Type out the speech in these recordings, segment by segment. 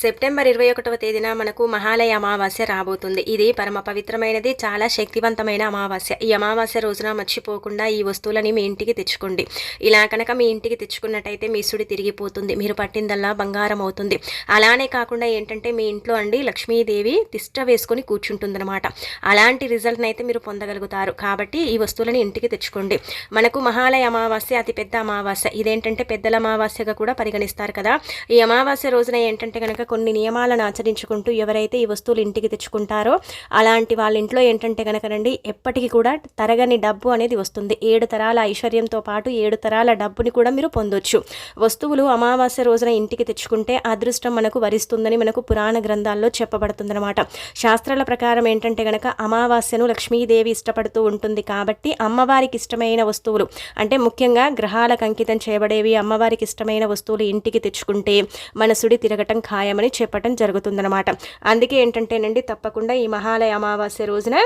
September ఇరవై ఒకటవ తేదీన మనకు మహాలయ అమావాస్య రాబోతుంది. ఇది పరమ పవిత్రమైనది చాలా శక్తివంతమైన అమావాస్య. ఈ అమావాస్య రోజున మర్చిపోకుండా ఈ వస్తువులని మీ ఇంటికి తెచ్చుకోండి. ఇలా కనుక మీ ఇంటికి తెచ్చుకున్నట్టయితే మీ సుడి తిరిగిపోతుంది మీరు పట్టిందల్లా బంగారం అవుతుంది అలానే కాకుండా ఏంటంటే మీ ఇంట్లో అండి లక్ష్మీదేవి తిష్ట వేసుకొని కూర్చుంటుందన్నమాట. అలాంటి రిజల్ట్ని అయితే మీరు పొందగలుగుతారు. కాబట్టి ఈ వస్తువులని ఇంటికి తెచ్చుకోండి. మనకు మహాలయ అమావాస్య అతి పెద్ద అమావాస్య. ఇదేంటంటే పెద్దల అమావాస్యగా కూడా పరిగణిస్తారు కదా. ఈ అమావాస్య రోజున ఏంటంటే కనుక కొన్ని నియమాలను ఆచరించుకుంటూ ఎవరైతే ఈ వస్తువులు ఇంటికి తెచ్చుకుంటారో అలాంటి వాళ్ళ ఇంట్లో ఏంటంటే కనుక రండి ఎప్పటికీ కూడా తరగని డబ్బు అనేది వస్తుంది. ఏడు తరాల ఐశ్వర్యంతో పాటు ఏడు తరాల డబ్బుని కూడా మీరు పొందొచ్చు. వస్తువులు అమావాస్య రోజున ఇంటికి తెచ్చుకుంటే అదృష్టం మనకు వరిస్తుందని మనకు పురాణ గ్రంథాల్లో చెప్పబడుతుందన్నమాట. శాస్త్రాల ప్రకారం ఏంటంటే కనుక అమావాస్యను లక్ష్మీదేవి ఇష్టపడుతూ ఉంటుంది కాబట్టి అమ్మవారికి ఇష్టమైన వస్తువులు అంటే ముఖ్యంగా గ్రహాలకు అంకితం చేయబడేవి అమ్మవారికి ఇష్టమైన వస్తువులు ఇంటికి తెచ్చుకుంటే మనసుడి తిరగటం ఖాయం చెప్పటం జరుగుతుందన్నమాట. అందుకే ఏంటంటేనండి తప్పకుండా ఈ మహాలయ అమావాస్య రోజున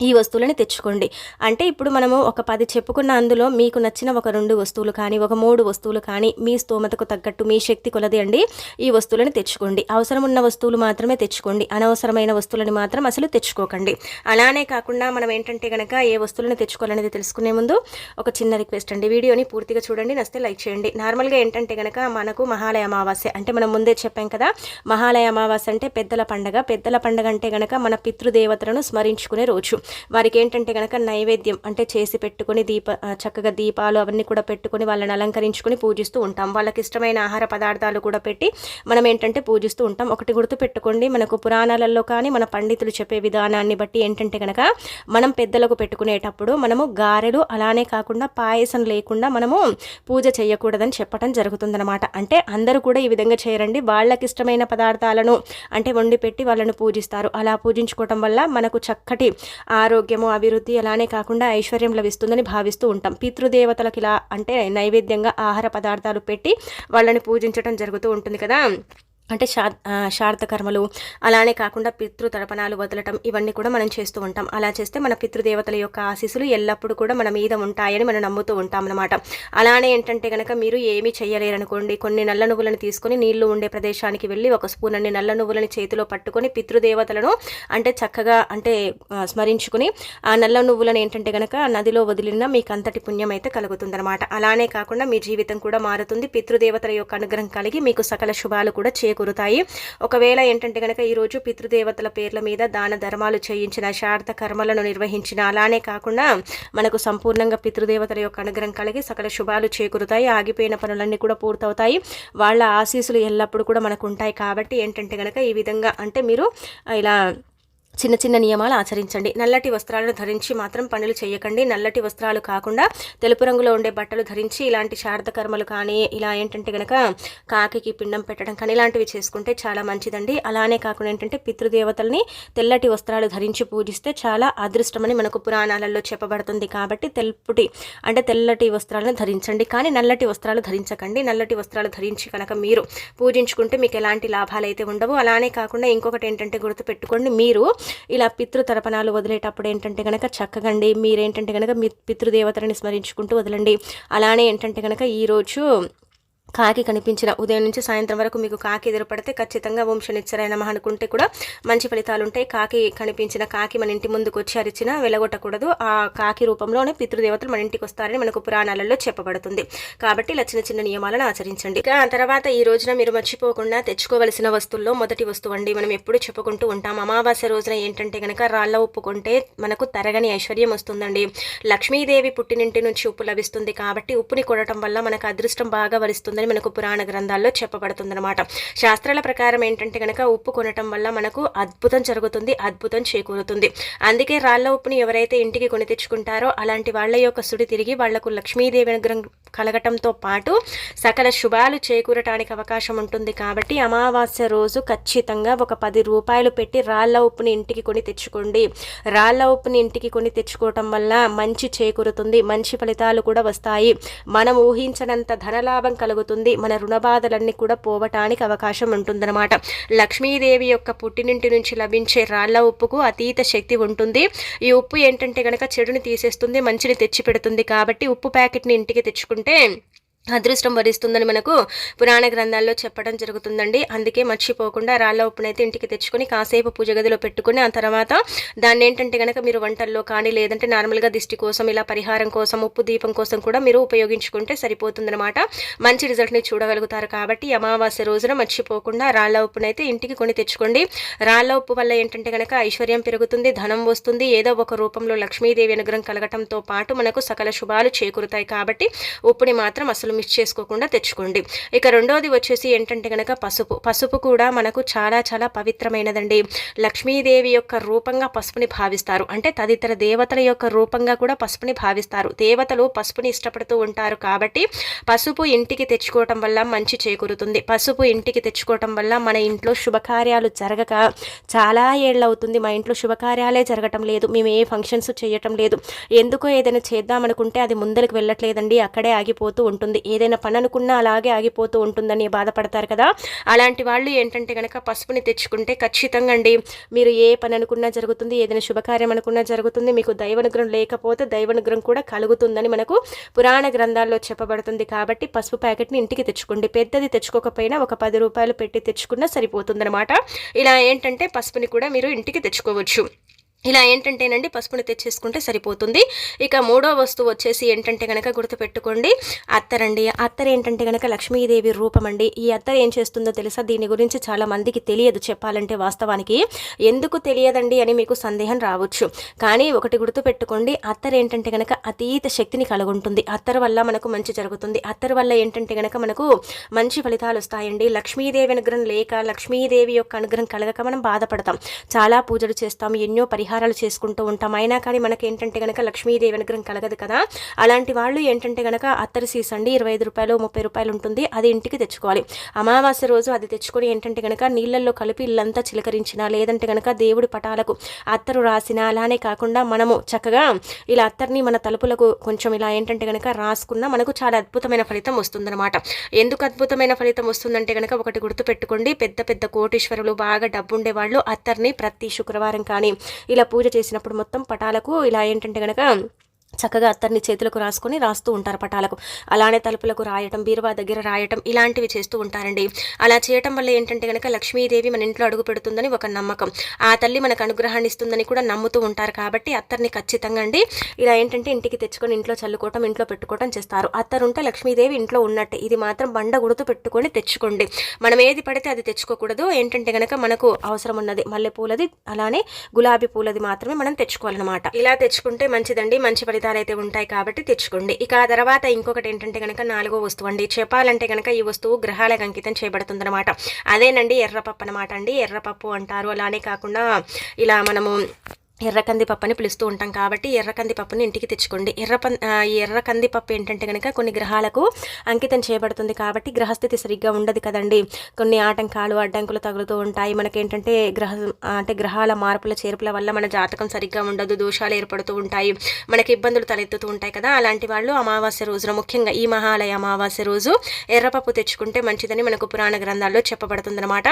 ఈ వస్తువులని తెచ్చుకోండి. అంటే ఇప్పుడు మనము ఒక పది చెప్పుకున్న అందులో మీకు నచ్చిన ఒక రెండు వస్తువులు కానీ ఒక మూడు వస్తువులు కానీ మీ స్తోమతకు తగ్గట్టు మీ శక్తి కొలది అండి ఈ వస్తువులను తెచ్చుకోండి. అవసరం ఉన్న వస్తువులు మాత్రమే తెచ్చుకోండి. అనవసరమైన వస్తువులని మాత్రం అసలు తెచ్చుకోకండి. అలానే కాకుండా మనం ఏంటంటే కనుక ఏ వస్తువులను తెచ్చుకోవాలనేది తెలుసుకునే ముందు ఒక చిన్న రిక్వెస్ట్ అండి. వీడియోని పూర్తిగా చూడండి నస్తే లైక్ చేయండి. నార్మల్గా ఏంటంటే కనుక మనకు మహాలయ అమావాస్య అంటే మనం ముందే చెప్పాం కదా మహాలయ అమావాస్య అంటే పెద్దల పండగ. పెద్దల పండగ అంటే కనుక మన పితృదేవతలను స్మరించుకునే రోజు. వారికి ఏంటంటే కనుక నైవేద్యం అంటే చేసి పెట్టుకొని దీప చక్కగా దీపాలు అవన్నీ కూడా పెట్టుకొని వాళ్ళని అలంకరించుకొని పూజిస్తూ ఉంటాం. వాళ్ళకి ఇష్టమైన ఆహార పదార్థాలు కూడా పెట్టి మనం ఏంటంటే పూజిస్తూ ఉంటాం. ఒకటి గుర్తు పెట్టుకోండి మనకు పురాణాలలో కానీ మన పండితులు చెప్పే విధానాన్ని బట్టి ఏంటంటే కనుక మనం పెద్దలకు పెట్టుకునేటప్పుడు మనము గారెలు అలానే కాకుండా పాయసం లేకుండా మనము పూజ చేయకూడదని చెప్పడం జరుగుతుందనమాట అంటే అందరూ కూడా ఈ విధంగా చేయరండి. వాళ్ళకి ఇష్టమైన పదార్థాలను అంటే వండి పెట్టి వాళ్ళను పూజిస్తారు. అలా పూజించుకోవటం వల్ల మనకు చక్కటి ఆరోగ్యము అభివృద్ధి అలానే కాకుండా ఐశ్వర్యం లభిస్తుందని భావిస్తూ ఉంటాం. పితృదేవతలకు ఇలా అంటే నైవేద్యంగా ఆహార పదార్థాలు పెట్టి వాళ్ళని పూజించడం జరుగుతూ ఉంటుంది కదా. అంటే శా శార్థకర్మలు అలానే కాకుండా పితృ పితృతర్పణాలు వదలటం ఇవన్నీ కూడా మనం చేస్తూ ఉంటాం. అలా చేస్తే మన పితృదేవతల యొక్క ఆశీస్సులు ఎల్లప్పుడూ కూడా మన మీద ఉంటాయని మనం నమ్ముతూ ఉంటాం అనమాట అలానే ఏంటంటే కనుక మీరు ఏమీ చేయలేరనుకోండి కొన్ని నల్ల నువ్వులను తీసుకొని నీళ్ళు ఉండే ప్రదేశానికి వెళ్ళి ఒక స్పూన్ అన్ని నల్ల నువ్వులని చేతిలో పట్టుకొని పితృదేవతలను అంటే చక్కగా అంటే స్మరించుకుని ఆ నల్ల నువ్వులను ఏంటంటే కనుక నదిలో వదిలిన మీకు అంతటి పుణ్యం అయితే కలుగుతుందన్నమాట. అలానే కాకుండా మీ జీవితం కూడా మారుతుంది. పితృదేవతల యొక్క అనుగ్రహం కలిగి మీకు సకల శుభాలు కూడా చే చేకూరుతాయి. ఒకవేళ ఏంటంటే కనుక ఈరోజు పితృదేవతల పేర్ల మీద దాన ధర్మాలు చేయించిన శారద కర్మలను నిర్వహించిన అలానే కాకుండా మనకు సంపూర్ణంగా పితృదేవతల యొక్క అనుగ్రహం కలిగి సకల శుభాలు చేకూరుతాయి. ఆగిపోయిన పనులన్నీ కూడా పూర్తవుతాయి. వాళ్ళ ఆశీస్సులు ఎల్లప్పుడూ కూడా మనకు ఉంటాయి. కాబట్టి ఏంటంటే కనుక ఈ విధంగా అంటే మీరు ఇలా చిన్న చిన్న నియమాలు ఆచరించండి. నల్లటి వస్త్రాలను ధరించి మాత్రం పనులు చేయకండి. నల్లటి వస్త్రాలు కాకుండా తెలుపు రంగులో ఉండే బట్టలు ధరించి ఇలాంటి శారద కర్మలు కానీ ఇలా ఏంటంటే కనుక కాకి పిండం పెట్టడం కానీ ఇలాంటివి చేసుకుంటే చాలా మంచిదండి. అలానే కాకుండా ఏంటంటే పితృదేవతల్ని తెల్లటి వస్త్రాలు ధరించి పూజిస్తే చాలా అదృష్టమని మనకు పురాణాలలో చెప్పబడుతుంది. కాబట్టి తెలుపుటి అంటే తెల్లటి వస్త్రాలను ధరించండి. కానీ నల్లటి వస్త్రాలు ధరించకండి. నల్లటి వస్త్రాలు ధరించి కనుక మీరు పూజించుకుంటే మీకు ఎలాంటి లాభాలు అయితే ఉండవు. అలానే కాకుండా ఇంకొకటి ఏంటంటే గుర్తుపెట్టుకోండి. మీరు ఇలా పితృతర్పణాలు వదిలేటప్పుడు ఏంటంటే కనుక చక్కగండి మీరేంటంటే కనుక మీ పితృదేవతలని స్మరించుకుంటూ వదలండి. అలానే ఏంటంటే కనుక ఈరోజు కాకి కనిపించిన ఉదయం నుంచి సాయంత్రం వరకు మీకు కాకి ఎదురుపడితే ఖచ్చితంగా వంశనిచ్చరైన అనుకుంటే కూడా మంచి ఫలితాలు ఉంటాయి కాకి కనిపించిన కాకి మన ఇంటి ముందుకు వచ్చి అరిచిన వెలగొట్టకూడదు. ఆ కాకి రూపంలోనే పితృదేవతలు మన ఇంటికి వస్తారని మనకు పురాణాలలో చెప్పబడుతుంది. కాబట్టి ఇలా చిన్న చిన్న నియమాలను ఆచరించండి. ఇక తర్వాత ఈ రోజున మీరు మర్చిపోకుండా తెచ్చుకోవలసిన వస్తువుల్లో మొదటి వస్తువు అండి. మనం ఎప్పుడు చెప్పుకుంటూ ఉంటాం అమావాస్య రోజున ఏంటంటే కనుక రాళ్ళ ఉప్పుకుంటే మనకు తరగని ఐశ్వర్యం వస్తుందండి. లక్ష్మీదేవి పుట్టినింటి నుంచి ఉప్పు లభిస్తుంది కాబట్టి ఉప్పుని కొడటం వల్ల మనకు అదృష్టం బాగా వరిస్తుంది అని మనకు పురాణ గ్రంథాల్లో చెప్పబడుతుందన్నమాట. శాస్త్రాల ప్రకారం ఏంటంటే కనుక ఉప్పు కొనటం వల్ల మనకు అద్భుతం జరుగుతుంది అద్భుతం చేకూరుతుంది. అందుకే రాళ్ళ ఉప్పుని ఎవరైతే ఇంటికి కొని తెచ్చుకుంటారో అలాంటి వాళ్ళ యొక్క సుడి తిరిగి వాళ్ళకు లక్ష్మీదేవి అనుగ్రహం కలగటంతో పాటు సకల శుభాలు చేకూరటానికి అవకాశం ఉంటుంది కాబట్టి అమావాస్య రోజు ఖచ్చితంగా ఒక పది రూపాయలు పెట్టి రాళ్ళ ఉప్పుని ఇంటికి కొని తెచ్చుకోండి. రాళ్ళ ఉప్పుని ఇంటికి కొని తెచ్చుకోవటం వల్ల మంచి చేకూరుతుంది మంచి ఫలితాలు కూడా వస్తాయి. మనం ఊహించనంత ధనలాభం కలుగుతుంది. అవుతుంది మన రుణబాధలన్నీ కూడా పోవటానికి అవకాశం ఉంటుందన్నమాట. లక్ష్మీదేవి యొక్క పుట్టినింటి నుంచి లభించే రాళ్ళ ఉప్పుకు అతీత శక్తి ఉంటుంది. ఈ ఉప్పు ఏంటంటే కనుక చెడుని తీసేస్తుంది మంచిని తెచ్చి పెడుతుంది కాబట్టి ఉప్పు ప్యాకెట్ని ఇంటికి తెచ్చుకుంటే అదృష్టం వరిస్తుందని మనకు పురాణ గ్రంథాల్లో చెప్పడం జరుగుతుందండి. అందుకే మర్చిపోకుండా రాళ్ళ ఉప్పునైతే ఇంటికి తెచ్చుకొని కాసేపు పూజ గదిలో పెట్టుకుని ఆ తర్వాత దాన్ని ఏంటంటే కనుక మీరు వంటల్లో కానీ లేదంటే నార్మల్గా దిష్టి కోసం ఇలా పరిహారం కోసం ఉప్పు దీపం కోసం కూడా మీరు ఉపయోగించుకుంటే సరిపోతుందనమాట మంచి రిజల్ట్ని చూడగలుగుతారు కాబట్టి అమావాస్య రోజున మర్చిపోకుండా రాళ్ళ ఉప్పునైతే ఇంటికి కొని తెచ్చుకోండి. రాళ్ళ ఉప్పు వల్ల ఏంటంటే కనుక ఐశ్వర్యం పెరుగుతుంది ధనం వస్తుంది. ఏదో ఒక రూపంలో లక్ష్మీదేవి అనుగ్రహం కలగటంతో పాటు మనకు సకల శుభాలు చేకూరుతాయి కాబట్టి ఉప్పుని మాత్రం అసలు మిస్ చేసుకోకుండా తెచ్చుకోండి. ఇక రెండోది వచ్చేసి ఏంటంటే కనుక పసుపు. పసుపు కూడా మనకు చాలా చాలా పవిత్రమైనదండి. లక్ష్మీదేవి యొక్క రూపంగా పసుపుని భావిస్తారు. అంటే తదితర దేవతల యొక్క రూపంగా కూడా పసుపుని భావిస్తారు. దేవతలు పసుపుని ఇష్టపడుతూ ఉంటారు కాబట్టి పసుపు ఇంటికి తెచ్చుకోవటం వల్ల మంచి చేకూరుతుంది. పసుపు ఇంటికి తెచ్చుకోవటం వల్ల మన ఇంట్లో శుభకార్యాలు జరగక చాలా ఏళ్ళవుతుంది. మా ఇంట్లో శుభకార్యాలే జరగటం లేదు. మేము ఏ ఫంక్షన్స్ చేయటం లేదు. ఎందుకో ఏదైనా చేద్దామనుకుంటే అది ముందరికి వెళ్ళట్లేదండి. అక్కడే ఆగిపోతూ ఉంటుంది. ఏదైనా పని అనుకున్నా అలాగే ఆగిపోతూ ఉంటుందని బాధపడతారు కదా. అలాంటి వాళ్ళు ఏంటంటే కనుక పసుపుని తెచ్చుకుంటే ఖచ్చితంగా అండి మీరు ఏ పని అనుకున్నా జరుగుతుంది ఏదైనా శుభకార్యం అనుకున్నా జరుగుతుంది మీకు దైవనుగ్రహం లేకపోతే దైవనుగ్రహం కూడా కలుగుతుందని మనకు పురాణ గ్రంథాల్లో చెప్పబడుతుంది కాబట్టి పసుపు ప్యాకెట్ని ఇంటికి తెచ్చుకోండి. పెద్దది తెచ్చుకోకపోయినా ఒక పది రూపాయలు పెట్టి తెచ్చుకున్నా సరిపోతుందనమాట ఇలా ఏంటంటే పసుపుని కూడా మీరు ఇంటికి తెచ్చుకోవచ్చు. ఇలా ఏంటంటేనండి పసుపుని తెచ్చేసుకుంటే సరిపోతుంది. ఇక మూడో వస్తువు వచ్చేసి ఏంటంటే కనుక గుర్తుపెట్టుకోండి. అత్తరండి. అత్తర్ ఏంటంటే కనుక లక్ష్మీదేవి రూపం అండి ఈ అత్తర్ ఏం చేస్తుందో తెలుసా? దీని గురించి చాలా మందికి తెలియదు చెప్పాలంటే వాస్తవానికి. ఎందుకు తెలియదండి అని మీకు సందేహం రావచ్చు. కానీ ఒకటి గుర్తుపెట్టుకోండి. అత్తర్ ఏంటంటే కనుక అతీత శక్తిని కలుగుంటుంది. అత్తర్ వల్ల మనకు మంచి జరుగుతుంది. అత్తర్ వల్ల ఏంటంటే కనుక మనకు మంచి ఫలితాలు వస్తాయండి. లక్ష్మీదేవి అనుగ్రహం లేక లక్ష్మీదేవి యొక్క అనుగ్రహం కలగక మనం బాధపడతాం. చాలా పూజలు చేస్తాం. ఎన్నో పరిహారం పరిహారాలు చేసుకుంటూ ఉంటాం. అయినా కానీ మనకి ఏంటంటే కనుక లక్ష్మీదేవి అనుగ్రహం కలగదు కదా. అలాంటి వాళ్ళు ఏంటంటే కనుక అత్తరి సీస్ అండి ఇరవై ఐదు రూపాయలు ముప్పై రూపాయలు ఉంటుంది. అది ఇంటికి తెచ్చుకోవాలి. అమావాస్య రోజు అది తెచ్చుకొని ఏంటంటే కనుక నీళ్ళల్లో కలిపి ఇల్లంతా చిలకరించిన లేదంటే కనుక దేవుడి పటాలకు అత్తరు రాసిన అలానే కాకుండా మనము చక్కగా ఇలా అత్తర్ని మన తలుపులకు కొంచెం ఇలా ఏంటంటే కనుక రాసుకున్న మనకు చాలా అద్భుతమైన ఫలితం వస్తుందన్నమాట. ఎందుకు అద్భుతమైన ఫలితం వస్తుందంటే కనుక ఒకటి గుర్తుపెట్టుకోండి. పెద్ద పెద్ద కోటీశ్వరులు బాగా డబ్బుండే వాళ్ళు అత్తర్ని ప్రతి శుక్రవారం కానీ ఇలా ఇలా పూజ చేసినప్పుడు మొత్తం పటాలకు ఇలా ఏంటంటే కనుక చక్కగా అత్తర్ని చేతులకు రాసుకొని రాస్తూ ఉంటారు పటాలకు. అలానే తలుపులకు రాయటం బీరువా దగ్గర రాయటం ఇలాంటివి చేస్తూ ఉంటారండి. అలా చేయటం వల్ల ఏంటంటే కనుక లక్ష్మీదేవి మన ఇంట్లో అడుగు పెడుతుందని ఒక నమ్మకం. ఆ తల్లి మనకు అనుగ్రహాన్ని ఇస్తుందని కూడా నమ్ముతూ ఉంటారు కాబట్టి అత్తర్ని ఖచ్చితంగా అండి ఇలా ఏంటంటే ఇంటికి తెచ్చుకొని ఇంట్లో చల్లుకోవటం ఇంట్లో పెట్టుకోవటం చేస్తారు. అత్తరు ఉంటే లక్ష్మీదేవి ఇంట్లో ఉన్నట్టే. ఇది మాత్రం బండ గుడుతూ పెట్టుకొని తెచ్చుకోండి. మనం ఏది పడితే అది తెచ్చుకోకూడదు. ఏంటంటే కనుక మనకు అవసరం ఉన్నది మల్లె పూలది అలానే గులాబీ పూలది మాత్రమే మనం తెచ్చుకోవాలన్నమాట. ఇలా తెచ్చుకుంటే మంచిదండి. మంచి ఫలితం ఫలితాలు అయితే ఉంటాయి కాబట్టి తెచ్చుకోండి. ఇక ఆ తర్వాత ఇంకొకటి ఏంటంటే కనుక నాలుగో వస్తువు అండి. చెప్పాలంటే కనుక ఈ వస్తువు గ్రహాలకు అంకితం చేయబడుతుందన్నమాట. అదేనండి ఎర్రపప్పు అనమాట అండి. ఎర్రపప్పు అంటారు. అలానే కాకుండా ఇలా మనము ఎర్ర కందిపప్పు అని పిలుస్తూ ఉంటాం కాబట్టి ఎర్ర కందిపప్పుని ఇంటికి తెచ్చుకోండి. ఎర్ర ఎర్ర కందిపప్పు ఏంటంటే కనుక కొన్ని గ్రహాలకు అంకితం చేయబడుతుంది కాబట్టి గ్రహస్థితి సరిగ్గా ఉండదు కదండి. కొన్ని ఆటంకాలు అడ్డంకులు తగులుతూ ఉంటాయి. మనకేంటంటే గ్రహ అంటే గ్రహాల మార్పుల చేర్పుల వల్ల మన జాతకం సరిగ్గా ఉండదు దోషాలు ఏర్పడుతూ ఉంటాయి మనకి ఇబ్బందులు తలెత్తుతూ ఉంటాయి కదా. అలాంటి వాళ్ళు అమావాస్య రోజున ముఖ్యంగా ఈ మహాలయ అమావాస్య రోజు ఎర్రపప్పు తెచ్చుకుంటే మంచిదని మనకు పురాణ గ్రంథాల్లో చెప్పబడుతుందన్నమాట.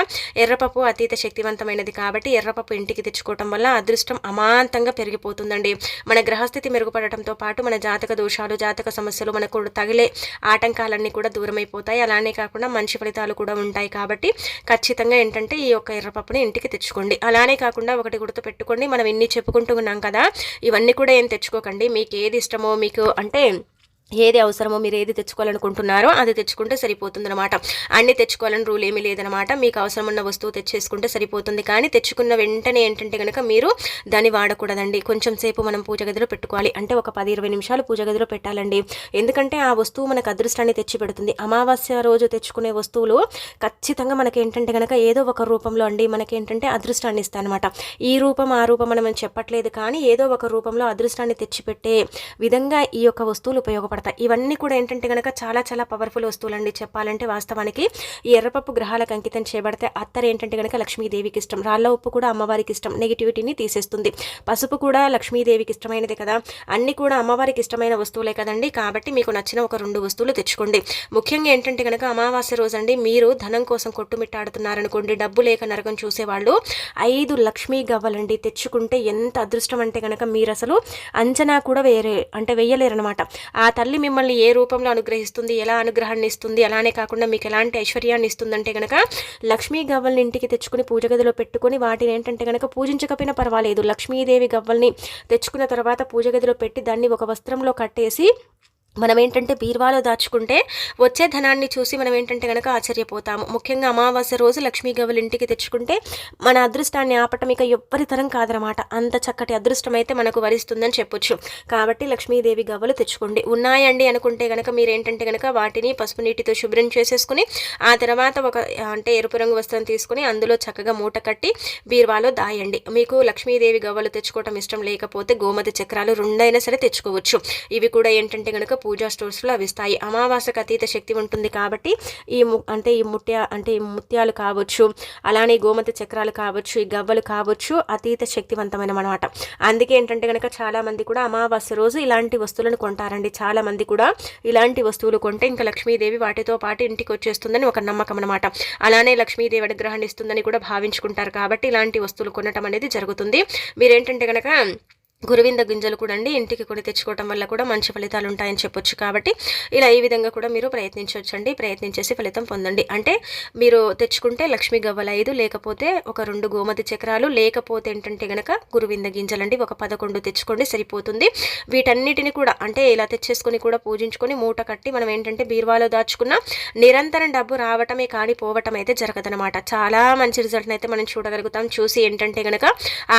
ఎర్రపప్పు అతీత శక్తివంతమైనది కాబట్టి ఎర్రపప్పు ఇంటికి తెచ్చుకోవటం వల్ల అదృష్టం అమాంతంగా పెరిగిపోతుందండి. మన గ్రహస్థితి మెరుగుపడటంతో పాటు మన జాతక దోషాలు జాతక సమస్యలు మనకు తగిలే ఆటంకాలన్నీ కూడా దూరమైపోతాయి. అలానే కాకుండా మంచి ఫలితాలు కూడా ఉంటాయి కాబట్టి ఖచ్చితంగా ఏంటంటే ఈ యొక్క ఎర్రపప్పుని ఇంటికి తెచ్చుకోండి. అలానే కాకుండా ఒకటి గుర్తు పెట్టుకోండి మనం ఇన్ని చెప్పుకుంటూ ఉన్నాం కదా ఇవన్నీ కూడా ఏం తెచ్చుకోకండి. మీకు ఏది ఇష్టమో మీకు అంటే ఏది అవసరమో మీరు ఏది తెచ్చుకోవాలనుకుంటున్నారో అది తెచ్చుకుంటే సరిపోతుందనమాట అన్నీ అన్ని తెచ్చుకోవాలని రూల్ ఏమీ లేదనమాట మీకు అవసరం ఉన్న వస్తువు తెచ్చేసుకుంటే సరిపోతుంది. కానీ తెచ్చుకున్న వెంటనే ఏంటంటే కనుక మీరు దాన్ని వాడకూడదండి. కొంచెం సేపు మనం పూజ గదిలో పెట్టుకోవాలి. అంటే ఒక పది ఇరవై నిమిషాలు పూజ గదిలో పెట్టాలండి. ఎందుకంటే ఆ వస్తువు మనకు అదృష్టాన్ని తెచ్చి పెడుతుంది. అమావాస్య రోజు తెచ్చుకునే వస్తువులు ఖచ్చితంగా మనకి ఏంటంటే కనుక ఏదో ఒక రూపంలో అండి. మనకి ఏంటంటే అదృష్టాన్ని ఇస్తాయి అనమాట ఈ రూపం ఆ రూపం మనం చెప్పట్లేదు. కానీ ఏదో ఒక రూపంలో అదృష్టాన్ని తెచ్చిపెట్టే విధంగా ఈ యొక్క వస్తువులు ఉపయోగపడతాయి. పడతాయి ఇవన్నీ కూడా ఏంటంటే కనుక చాలా చాలా పవర్ఫుల్ వస్తువులండి. చెప్పాలంటే వాస్తవానికి ఈ ఎర్రపప్పు గ్రహాలకు అంకితం చేయబడితే అత్తర్ ఏంటంటే కనుక లక్ష్మీదేవికి ఇష్టం. రాళ్ళ ఉప్పు కూడా అమ్మవారికి ఇష్టం. నెగిటివిటీని తీసేస్తుంది. పసుపు కూడా లక్ష్మీదేవికి ఇష్టమైనది కదా. అన్ని కూడా అమ్మవారికి ఇష్టమైన వస్తువులే కదండి. కాబట్టి మీకు నచ్చిన ఒక రెండు వస్తువులు తెచ్చుకోండి. ముఖ్యంగా ఏంటంటే కనుక అమావాస్య రోజండి మీరు ధనం కోసం కొట్టుమిట్టాడుతున్నారనుకోండి. డబ్బు లేక నరకం చూసేవాళ్ళు ఐదు లక్ష్మీ గవ్వలండి. తెచ్చుకుంటే ఎంత అదృష్టం అంటే కనుక మీరు అసలు అంచనా కూడా వేరే అంటే వేయలేరనమాట. ఆ తల్లి తల్లి మిమ్మల్ని ఏ రూపంలో అనుగ్రహిస్తుంది ఎలా అనుగ్రహాన్ని ఇస్తుంది అలానే కాకుండా మీకు ఎలాంటి ఐశ్వర్యాన్ని ఇస్తుందంటే కనుక లక్ష్మీ గవ్వల్ని ఇంటికి తెచ్చుకుని పూజ గదిలో పెట్టుకుని వాటిని ఏంటంటే కనుక పూజించకపోయినా పర్వాలేదు. లక్ష్మీదేవి గవ్వల్ని తెచ్చుకున్న తర్వాత పూజ గదిలో పెట్టి దాన్ని ఒక వస్త్రంలో కట్టేసి మనం ఏంటంటే బీర్వాలో దాచుకుంటే వచ్చే ధనాన్ని చూసి మనం ఏంటంటే కనుక ఆశ్చర్యపోతాము. ముఖ్యంగా అమావాస్య రోజు లక్ష్మీ గవ్వలు ఇంటికి తెచ్చుకుంటే మన అదృష్టాన్ని ఆపటం ఇక ఎవ్వరి తరం కాదనమాట. అంత చక్కటి అదృష్టం అయితే మనకు వరిస్తుందని చెప్పొచ్చు. కాబట్టి లక్ష్మీదేవి గవ్వలు తెచ్చుకోండి. ఉన్నాయండి అనుకుంటే కనుక మీరు ఏంటంటే కనుక వాటిని పసుపు నీటితో శుభ్రం చేసేసుకుని ఆ తర్వాత ఒక అంటే ఎరుపు రంగు వస్త్రం తీసుకుని అందులో చక్కగా మూట కట్టి బీర్వాలో దాయండి. మీకు లక్ష్మీదేవి గవ్వలు తెచ్చుకోవటం ఇష్టం లేకపోతే గోమతి చక్రాలు రెండైనా సరే తెచ్చుకోవచ్చు. ఇవి కూడా ఏంటంటే కనుక పూజా స్టోర్స్లో లభిస్తాయి అమావాస్యకు అతీత శక్తి ఉంటుంది కాబట్టి ఈ అంటే ఈ ముత్య అంటే ఈ ముత్యాలు కావచ్చు అలానే గోమత చక్రాలు కావచ్చు ఈ గవ్వలు కావచ్చు అతీత శక్తివంతమైన అనమాట అందుకే ఏంటంటే కనుక చాలామంది కూడా అమావాస్య రోజు ఇలాంటి వస్తువులను కొంటారండి. చాలామంది కూడా ఇలాంటి వస్తువులు కొంటే ఇంకా లక్ష్మీదేవి వాటితో పాటు ఇంటికి వచ్చేస్తుందని ఒక నమ్మకం అనమాట అలానే లక్ష్మీదేవి అనుగ్రహాన్ని ఇస్తుందని కూడా భావించుకుంటారు కాబట్టి ఇలాంటి వస్తువులు కొనటం అనేది జరుగుతుంది. మీరేంటంటే కనుక గురువింద గింజలు కూడా అండి. ఇంటికి కూడా తెచ్చుకోవటం వల్ల కూడా మంచి ఫలితాలు ఉంటాయని చెప్పొచ్చు కాబట్టి ఇలా ఈ విధంగా కూడా మీరు ప్రయత్నించవచ్చండి ప్రయత్నించేసి ఫలితం పొందండి. అంటే మీరు తెచ్చుకుంటే లక్ష్మీ గవ్వల ఐదు లేకపోతే ఒక రెండు గోమతి చక్రాలు లేకపోతే ఏంటంటే గనక గురువింద గింజలండి. ఒక పదకొండు తెచ్చుకోండి సరిపోతుంది. వీటన్నిటిని కూడా అంటే ఇలా తెచ్చేసుకొని కూడా పూజించుకొని మూట కట్టి మనం ఏంటంటే బీరువాలో దాచుకున్న నిరంతరం డబ్బు రావటమే కానీ పోవటం అయితే జరగదనమాట చాలా మంచి రిజల్ట్ని అయితే మనం చూడగలుగుతాం. చూసి ఏంటంటే గనక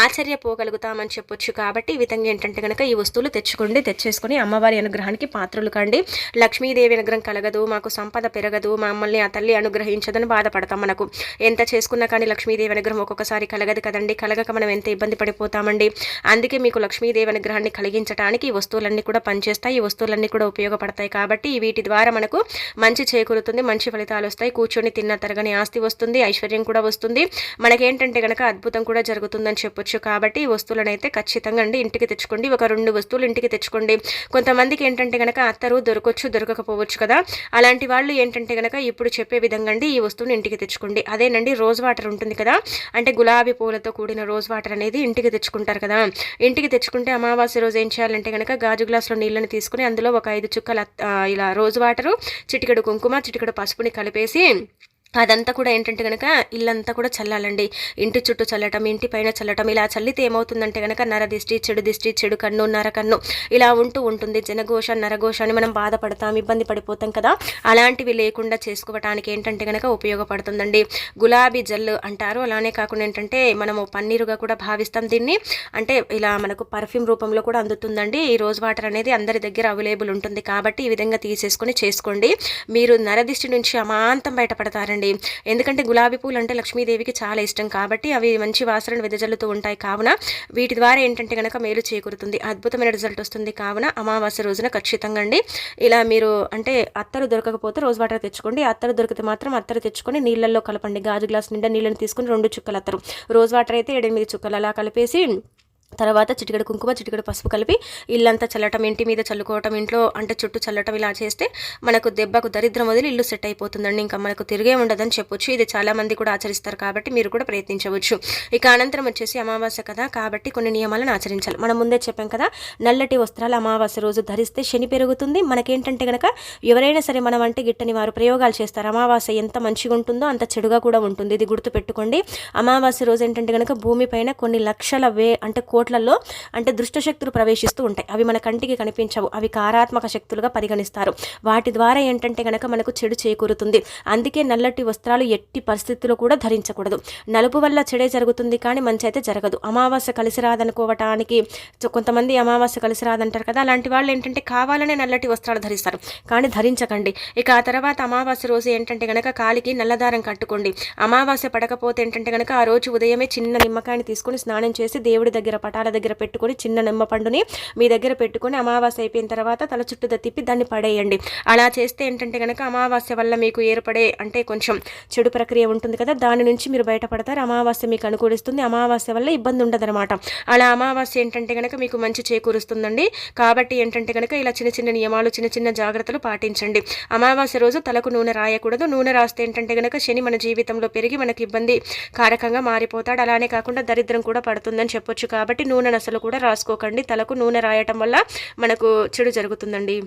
ఆశ్చర్యపోగలుగుతామని చెప్పొచ్చు కాబట్టి ఈ విధంగా ఏంటంటే కనుక ఈ వస్తువులు తెచ్చుకోండి తెచ్చేసుకొని అమ్మవారి అనుగ్రహానికి పాత్రలు కండి. లక్ష్మీదేవి అనుగ్రహం కలగదు మాకు సంపద పెరగదు మమ్మల్ని ఆ తల్లి అనుగ్రహించదని బాధపడతాం మనకు. ఎంత చేసుకున్నా కానీ లక్ష్మీదేవి అనుగ్రహం ఒక్కొక్కసారి కలగదు కదండి. కలగక మనం ఎంత ఇబ్బంది పడిపోతామండి. అందుకే మీకు లక్ష్మీదేవి అనుగ్రహాన్ని కలిగించడానికి ఈ వస్తువులన్నీ కూడా పనిచేస్తాయి. ఈ వస్తువులన్నీ కూడా ఉపయోగపడతాయి కాబట్టి వీటి ద్వారా మనకు మంచి చేకూరుతుంది మంచి ఫలితాలు వస్తాయి. కూర్చొని తిన్న తరగని ఆస్తి వస్తుంది ఐశ్వర్యం కూడా వస్తుంది. మనకేంటంటే కనుక అద్భుతం కూడా జరుగుతుందని చెప్పొచ్చు కాబట్టి ఈ వస్తువులను అయితే ఖచ్చితంగా అండి ఇంటికి తెచ్చుకోండి ఒక రెండు వస్తువులు ఇంటికి తెచ్చుకోండి. కొంతమందికి ఏంటంటే కనుక అత్తరు దొరకవచ్చు దొరకకపోవచ్చు కదా. అలాంటి వాళ్ళు ఏంటంటే కనుక ఇప్పుడు చెప్పే విధంగా అండి ఈ వస్తువుని ఇంటికి తెచ్చుకోండి. అదేనండి రోజ్ వాటర్ ఉంటుంది కదా. అంటే గులాబీ పూలతో కూడిన రోజ్ వాటర్ అనేది ఇంటికి తెచ్చుకుంటారు కదా. ఇంటికి తెచ్చుకుంటే అమావాస్య రోజు ఏం చేయాలంటే కనుక గాజు గ్లాసులో నీళ్ళని తీసుకుని అందులో ఒక ఐదు చుక్కల ఇలా రోజ్ వాటరు చిటికెడు కుంకుమ చిటికెడు పసుపుని కలిపేసి అదంతా కూడా ఏంటంటే కనుక ఇల్లంతా కూడా చల్లాలండి. ఇంటి చుట్టూ చల్లటం ఇంటి పైన చల్లటం ఇలా చల్లితే ఏమవుతుందంటే కనుక నరదిష్టి చెడు దిష్టి చెడు కన్ను నరకన్ను ఇలా ఉంటూ ఉంటుంది. జనఘోష నరఘోష అని మనం బాధపడతాం ఇబ్బంది పడిపోతాం కదా. అలాంటివి లేకుండా చేసుకోవటానికి ఏంటంటే కనుక ఉపయోగపడుతుందండి. గులాబీ జల్లు అంటారు. అలానే కాకుండా ఏంటంటే మనము పన్నీరుగా కూడా భావిస్తాం దీన్ని. అంటే ఇలా మనకు పర్ఫ్యూమ్ రూపంలో కూడా అందుతుందండి. ఈ రోజ్ వాటర్ అనేది అందరి దగ్గర అవైలబుల్ ఉంటుంది కాబట్టి ఈ విధంగా తీసేసుకొని చేసుకోండి. మీరు నరదిష్టి నుంచి అమాంతం బయటపడతారండి. అండి ఎందుకంటే గులాబీ పూలు అంటే లక్ష్మీదేవికి చాలా ఇష్టం కాబట్టి అవి మంచి వాసనను వెదజల్లుతూ ఉంటాయి కావున వీటి ద్వారా ఏంటంటే కనుక మేలు చేకూరుతుంది. అద్భుతమైన రిజల్ట్ వస్తుంది కావున అమావాస్య రోజున ఖచ్చితంగా అండి. ఇలా మీరు అంటే అత్తరు దొరకకపోతే రోజు వాటర్ తెచ్చుకోండి. అత్తరు దొరికితే మాత్రం అత్తరు తెచ్చుకొని నీళ్ళల్లో కలపండి. గాజు గ్లాస్ నిండా నీళ్ళని తీసుకుని రెండు చుక్కలు అత్తరు. రోజు వాటర్ అయితే ఎనిమిది చుక్కలు అలా కలిపేసి తర్వాత చిటికడ కుంకుమ చిటికడ పసుపు కలిపి ఇల్లంతా చల్లటం ఇంటి మీద చల్లుకోవటం ఇంట్లో అంటే చుట్టూ చల్లటం ఇలా చేస్తే మనకు దెబ్బకు దరిద్రం వదిలి ఇల్లు సెట్ అయిపోతుందండి. ఇంకా మనకు తిరిగే ఉండదని చెప్పొచ్చు. ఇది చాలామంది కూడా ఆచరిస్తారు కాబట్టి మీరు కూడా ప్రయత్నించవచ్చు. ఇక అనంతరం వచ్చేసి అమావాస్య కదా కాబట్టి కొన్ని నియమాలను ఆచరించాలి. మనం ముందే చెప్పాం కదా నల్లటి వస్త్రాలు అమావాస్య రోజు ధరిస్తే శని పెరుగుతుంది. మనకేంటంటే కనుక ఎవరైనా సరే మనం అంటే గిట్టని వారు ప్రయోగాలు చేస్తారు. అమావాస్య ఎంత మంచిగా ఉంటుందో అంత చెడుగా కూడా ఉంటుంది. ఇది గుర్తు పెట్టుకోండి అమావాస్య రోజు ఏంటంటే కనుక భూమిపైన కొన్ని లక్షల వే అంటే కోట్లలో అంటే దుష్టశక్తులు ప్రవేశిస్తూ ఉంటాయి. అవి మన కంటికి కనిపించవు. అవి కారాత్మక శక్తులుగా పరిగణిస్తారు. వాటి ద్వారా ఏంటంటే కనుక మనకు చెడు చేకూరుతుంది. అందుకే నల్లటి వస్త్రాలు ఎట్టి పరిస్థితుల్లో కూడా ధరించకూడదు. నలుపు వల్ల చెడే జరుగుతుంది కానీ మంచి అయితే జరగదు. అమావాస్య కలిసి రాదనుకోవటానికి కొంతమంది అమావాస్య కలిసి రాదంటారు కదా అలాంటి వాళ్ళు ఏంటంటే కావాలనే నల్లటి వస్త్రాలు ధరిస్తారు. కానీ ధరించకండి. ఇక ఆ తర్వాత అమావాస్య రోజు ఏంటంటే కనుక కాలికి నల్లదారం కట్టుకోండి. అమావాస్య పడకపోతే ఏంటంటే కనుక ఆ రోజు ఉదయమే చిన్న నిమ్మకాయని తీసుకొని స్నానం చేసి దేవుడి దగ్గర పటాల దగ్గర పెట్టుకొని చిన్న నిమ్మ పండుని మీ దగ్గర పెట్టుకొని అమావాస్య అయిపోయిన తర్వాత తల చుట్టూ తిప్పి దాన్ని పడేయండి. అలా చేస్తే ఏంటంటే కనుక అమావాస్య వల్ల మీకు ఏర్పడే అంటే కొంచెం చెడు ప్రక్రియ ఉంటుంది కదా దాని నుంచి మీరు బయటపడతారు. అమావాస్య మీకు అనుకూలిస్తుంది. అమావాస్య వల్ల ఇబ్బంది ఉండదన్నమాట. అలా అమావాస్య ఏంటంటే కనుక మీకు మంచి చేకూరుస్తుందండి. కాబట్టి ఏంటంటే కనుక ఇలా చిన్న చిన్న నియమాలు చిన్న చిన్న జాగ్రత్తలు పాటించండి. అమావాస్య రోజు తలకు నూనె రాయకూడదు. నూనె రాస్తే ఏంటంటే కనుక శని మన జీవితంలో పెరిగి మనకి ఇబ్బంది కారకంగా మారిపోతాడు. అలానే కాకుండా దరిద్రం కూడా పడుతుందని చెప్పొచ్చు. కాబట్టి నూనె అసలు కూడా రాసుకోకండి. తలకు నూనె రాయటం వల్ల మనకు చెడు జరుగుతుందండి.